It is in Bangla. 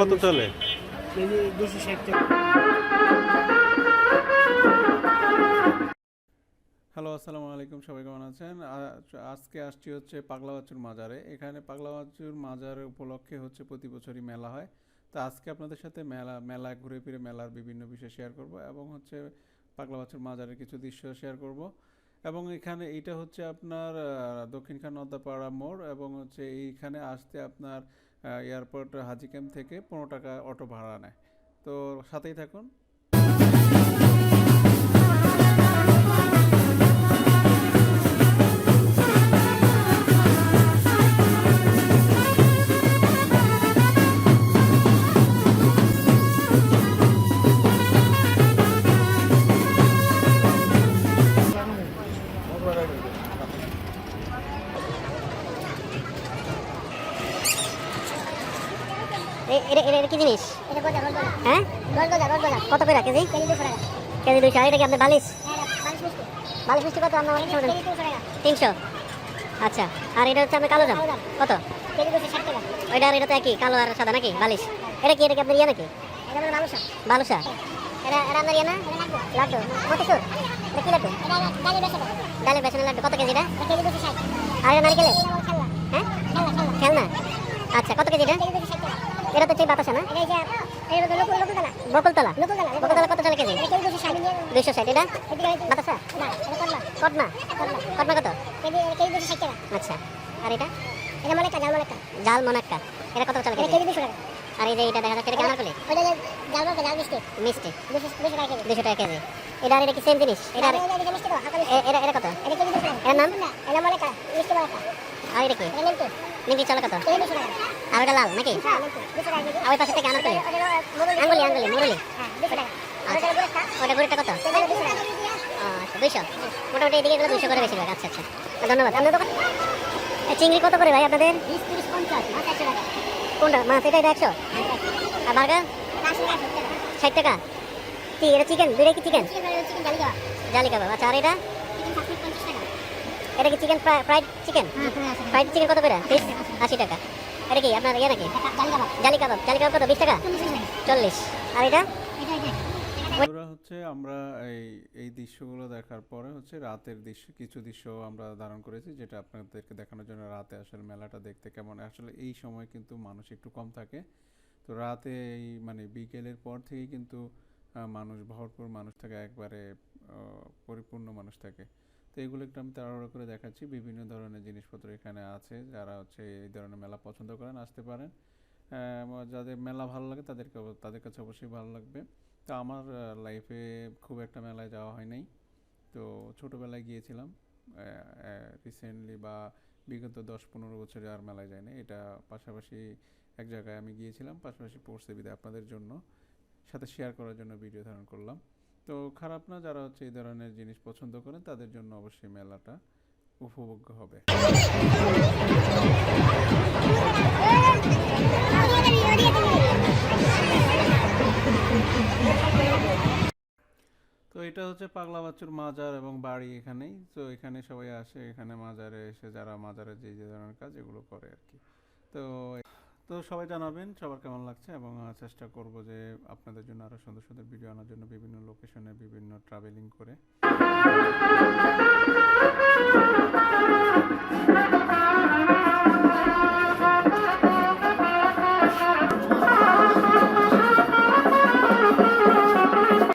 কত চলে? হ্যালো, আসসালামু আলাইকুম, সবাই কেমন আছেন? আজকে আসছি হচ্ছে পাগলা বাচ্চুর মাজারে। এখানে পাগলা বাচ্চুর মাজার উপলক্ষে হচ্ছে প্রতি বছরই মেলা হয়। তো আজকে আপনাদের সাথে মেলা মেলা, ঘুরে ফিরে মেলার বিভিন্ন বিষয় শেয়ার করব এবং হচ্ছে পাগলা বাচ্চুর মাজারের কিছু দৃশ্য শেয়ার করব। এবং এখানে এটা হচ্ছে আপনার দক্ষিণখান নদ্দাপাড়া মোড় এবং হচ্ছে এইখানে আসতে আপনার এয়ারপোর্ট হাজি ক্যাম্প থেকে পনেরো টাকা অটো ভাড়া নেয়। তো সাথেই থাকুন। এটা এটা কি জিনিস? হ্যাঁ? কত করে কেজি? কেজি দুইশো। এটা কি আপনার বালিশ? বালিশ মিষ্টি। কত? আপনার বালিশ তিনশো। আচ্ছা। আর এটা হচ্ছে আপনার কালো জাম। কত? ওইটা আর এটা তো একই কালো আর সাদা নাকি? বালিশ। এটা কি এটা কি আপনার ইয়ে নাকি? বালুসা এটা এটা আপনার ইয়ে না? লাড্ডু। মতিচুর এটা কি লাড্ডু? ডালে বেসনের লাড্ডু। কত কেজি এটা আর এটা নারিকেলের? হ্যাঁ? খেলনা আচ্ছা কত কেজি এটা এটা তো সেই বাতাসা না? বকুলতলা? বকুলতলা কত চলে কেজি? ষাট এটা। বাতাসা? কটনা কটনা কত? আচ্ছা আর এটা? জাল মনাক্কা। এটা কত চলে কেজি? আর এই যে এটা দেখা যাচ্ছে এটা মিষ্টি। দুশো টাকা কেজি। এটা আর এটা কি সেম জিনিস? এটা এটা এটা কত? এর নাম? আর এটা কি? নিমকি চলে কত? আর ওটা লাল নাকি? আর ওই পাশে থেকে আনারকলি আঙ্গুলি আঙ্গুলি মুরলি? আচ্ছা। ওটা গুড়িটা? কত? আচ্ছা দুইশো। মোটামুটি এদিকে এগুলো দুইশো করে বেশিরভাগ। আচ্ছা আচ্ছা। ধন্যবাদ। আপনার দোকান? চিংড়ি কত করে ভাই আপনাদের? কোনটা? মাছ এটা এটা একশো? আর বার্গার? ষাট টাকা। কি এটা চিকেন? দুইটা কি চিকেন? জালি কাবাব। আচ্ছা আর এটা? এটা কি chicken fried chicken fried chicken কত করে? পিস আশি টাকা। এটা কি আপনার ইয়ে নাকি? জালি কাবাব। জালি কাবাব। কত? বিশ টাকা? চল্লিশ আর এটা? বন্ধুরা হচ্ছে আমরা এই এই দৃশ্যগুলো দেখার পরে হচ্ছে রাতের দৃশ্য কিছু দৃশ্য আমরা ধারণ করেছি যেটা আপনাদেরকে দেখানোর জন্য রাতে আসলে মেলাটা দেখতে কেমন। আসলে এই সময় কিন্তু মানুষ একটু কম থাকে। তো রাতে এই মানে বিকেলের পর থেকেই কিন্তু মানুষ ভরপুর মানুষ থাকে একবারে পরিপূর্ণ মানুষ থাকে। তো এগুলো একটু আমি তাড়াহুড়ো করে দেখাচ্ছি। বিভিন্ন ধরনের জিনিসপত্র এখানে আছে, যারা হচ্ছে এই ধরনের মেলা পছন্দ করেন, আসতে পারেন। যাদের মেলা ভালো লাগে তাদেরকে তাদের কাছে অবশ্যই ভালো লাগবে। তো আমার লাইফে খুব একটা মেলায় যাওয়া হয় নাই। তো ছোটোবেলায় গিয়েছিলাম। রিসেন্টলি বা বিগত দশ পনেরো বছরে আর মেলায় যায়নি এটা পাশাপাশি এক জায়গায় আমি গিয়েছিলাম, পাশাপাশি পড়ছে বিদে আপনাদের জন্য। সাথে শেয়ার করার জন্য ভিডিও ধারণ করলাম। তো খারাপ না যারা হচ্ছে এই ধরনের জিনিস পছন্দ করেন তাদের জন্য অবশ্যই মেলাটা উপভোগ্য হবে। তো এটা হচ্ছে পাগলা বাচ্চুর মাজার এবং বাড়ি এখানেই। তো এখানে সবাই আসে, এখানে মাজারে এসে, যারা মাজারে যে যে ধরনের কাজ, এগুলো করে আর কি। তো তো সবাই জানাবেন সবার কেমন লাগছে এবং চেষ্টা করব যে আপনাদের জন্য আরও সুন্দর সুন্দর ভিডিও আনার জন্য বিভিন্ন লোকেশনে বিভিন্ন ট্রাভেলিং করে।